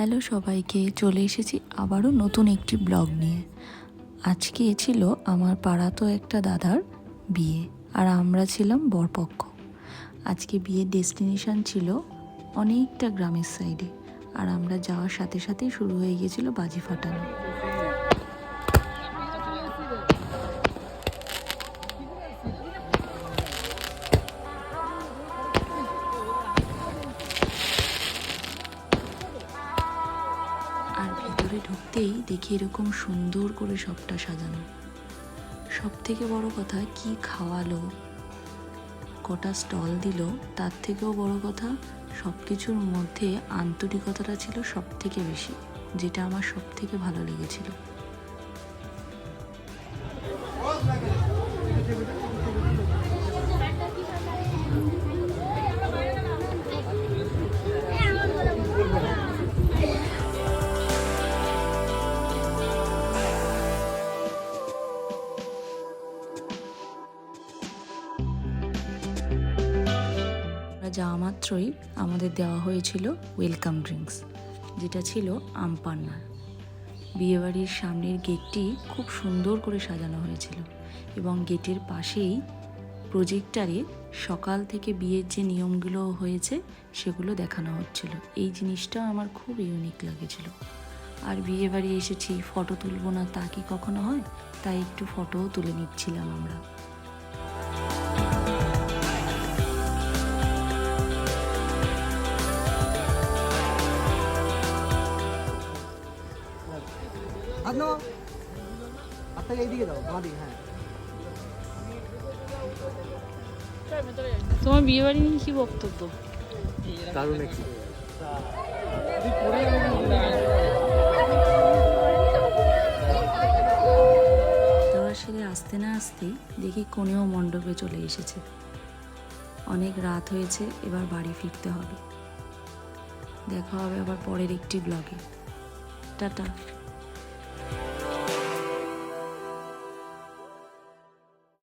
Hello সবাইকে, চলে এসেছি আবারও নতুন একটি ব্লগ নিয়ে। আজকে ছিল আমার পাড়া তো একটা দাদার বিয়ে আর আমরা ছিলাম বরপক্ষ। আজকে বিয়ের ডেস্টিনেশান ছিল অনেকটা গ্রামের সাইডে আর আমরা যাওয়ার সাথে সাথেই শুরু হয়ে গিয়েছিল বাজি ফাটানো। আর ভেতরে ঢুকতেই দেখি এরকম সুন্দর করে সবটা সাজানো। সব থেকে বড় কথা, কি খাওয়ালো? কটা স্টল দিল, তার থেকেও বড় কথা সব কিছুর মধ্যে আন্তরিকতাটা ছিল সব থেকে বেশি, যেটা আমার সব থেকে ভালো লেগেছিল। আমরা যাওয়া মাত্রই আমাদের দেওয়া হয়েছিল ওয়েলকাম ড্রিঙ্কস যেটা ছিল আমপান্নার বিয়েবাড়ির সামনের গেটটি খুব সুন্দর করে সাজানো হয়েছিল এবং গেটের পাশেই প্রজেক্টারে সকাল থেকে বিয়ের যে নিয়মগুলো হয়েছে সেগুলো দেখানো হচ্ছিল। এই জিনিসটা আমার খুব ইউনিক লাগেছিল। আর বিয়ে বাড়ি এসেছি ফটো তুলবো না তা কি কখনো হয়? তাই একটু ফটোও তুলে নিচ্ছিলাম আমরা। হাত নাও হাতটাকে এইদিকে দাও বাঁ দিকে হ্যাঁ তোমার বিয়ে বাড়ি নিয়ে কি বক্তব্য? কারণ কি সেরে আসতে না আসতেই দেখি কোনেও মণ্ডপে চলে এসেছে। অনেক রাত হয়েছে এবার বাড়ি ফিরতে হবে। দেখা হবে আবার পরের একটি ব্লগে টাটা।